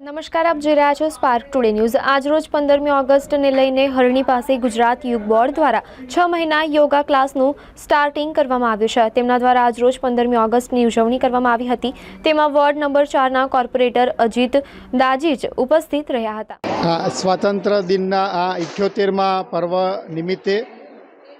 નમસ્કાર, આપ જોઈ રહ્યા છો સ્પાર્ક ટુડે ન્યૂઝ આજરોજ પંદરમી ઓગસ્ટને લઈને હરણી પાસે ગુજરાત યુગ બોર્ડ દ્વારા છ મહિના યોગા ક્લાસનું સ્ટાર્ટિંગ કરવામાં આવ્યું છે. તેમના દ્વારા આજરોજ પંદરમી ઓગસ્ટની ઉજવણી કરવામાં આવી હતી. તેમાં વોર્ડ નંબર ચારના કોર્પોરેટર અજીત દાજીજ ઉપસ્થિત રહ્યા હતા. સ્વતંત્ર દિનના આ ઇઠ્યોતેરમાં પર્વ નિમિત્તે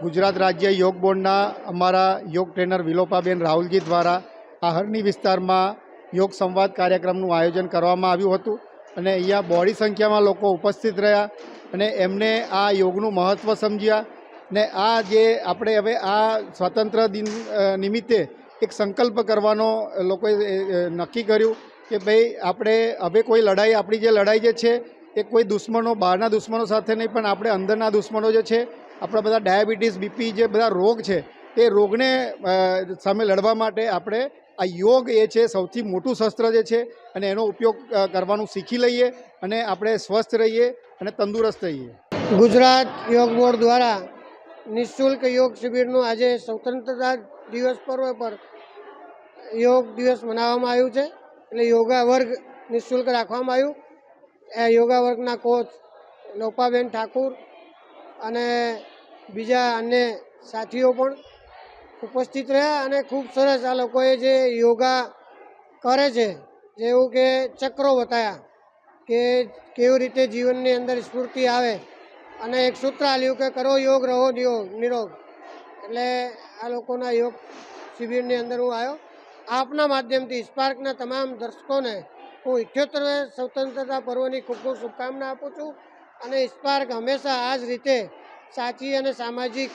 ગુજરાત રાજ્ય યોગ બોર્ડના અમારા યોગ ટ્રેનર વિલોપાબેન રાહુલજી દ્વારા આ હરણી વિસ્તારમાં યોગ સંવાદ કાર્યક્રમનું આયોજન કરવામાં આવ્યું હતું અને અહીંયા બોડી સંખ્યામાં લોકો ઉપસ્થિત રહ્યા અને એમને આ યોગનું મહત્ત્વ સમજ્યા ને આ જે આપણે હવે આ સ્વાતંત્ર્ય દિન નિમિત્તે એક સંકલ્પ કરવાનો લોકોએ નક્કી કર્યું કે ભાઈ આપણે હવે કોઈ લડાઈ, આપણી જે લડાઈ જે છે, એ કોઈ દુશ્મનો, બહારના દુશ્મનો સાથે નહીં, પણ આપણે અંદરના દુશ્મનો જે છે, આપણા બધા ડાયાબિટીસ, બીપી જે બધા રોગ છે, તે રોગને સામે લડવા માટે આપણે આ યોગ એ છે સૌથી મોટું શસ્ત્ર જે છે અને એનો ઉપયોગ કરવાનું શીખી લઈએ અને આપણે સ્વસ્થ રહીએ અને તંદુરસ્ત રહીએ. ગુજરાત યોગ બોર્ડ દ્વારા નિઃશુલ્ક યોગ શિબિરનું આજે સ્વતંત્રતા દિવસ પર્વ પર યોગ દિવસ મનાવવામાં આવ્યું છે એટલે યોગા વર્ગ નિઃશુલ્ક રાખવામાં આવ્યું. એ યોગા વર્ગના કોચ લોપાબેન ઠાકુર અને બીજા અન્ય સાથીઓ પણ ઉપસ્થિત રહ્યા અને ખૂબ સરસ આ લોકોએ જે યોગા કરે છે જેવું કે ચક્રો બતાવ્યા કે કેવી રીતે જીવનની અંદર સ્ફૂર્તિ આવે. અને એક સૂત્ર આલ્યું કે કરો યોગ, રહો દિયો નિરોગ. એટલે આ લોકોના યોગ શિબિરની અંદર હું આવ્યો. આપના માધ્યમથી સ્પાર્કના તમામ દર્શકોને હું ઇઠ્યોતેર સ્વતંત્રતા પર્વની ખૂબ ખૂબ શુભકામના આપું છું. અને સ્પાર્ક હંમેશા આ જ રીતે સાચી અને સામાજિક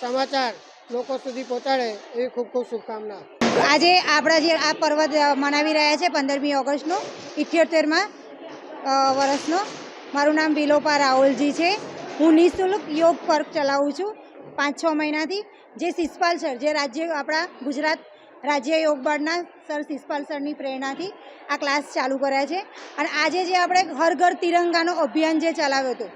સમાચાર લોકો સુધી પહોંચાડે એવી ખૂબ ખૂબ શુભકામના. આજે આપણા જે આ પર્વ મનાવી રહ્યા છે પંદરમી ઓગસ્ટનો, ઇઠ્યોતેરમાં વર્ષનો. મારું નામ વિલોપા રાહુલજી છે. હું નિઃશુલ્ક યોગ પર્વ ચલાવું છું પાંચ છ મહિનાથી. જે શિષપાલ સર, જે રાજ્ય, આપણા ગુજરાત રાજ્ય યોગ બોર્ડના સર શિષપાલ સરની પ્રેરણાથી આ ક્લાસ ચાલુ કર્યા છે. અને આજે જે આપણે હર ઘર તિરંગાનો અભિયાન જે ચલાવ્યો હતો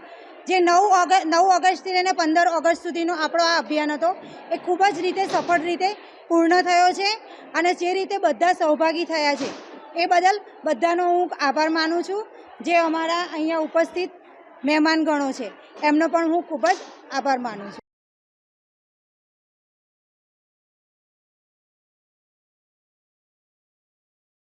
જે નવ ઓગસ્ટ, નવ ઓગસ્ટથી લઈને પંદર ઓગસ્ટ સુધીનો આપણો આ અભિયાન હતો, એ ખૂબ જ રીતે સફળ રીતે પૂર્ણ થયો છે અને જે રીતે બધા સહભાગી થયા છે, એ બદલ બધાનો હું આભાર માનું છું, જે અમારા અહીંયા ઉપસ્થિત મહેમાનગણો છે, એમનો પણ હું ખૂબ જ આભાર માનું છું.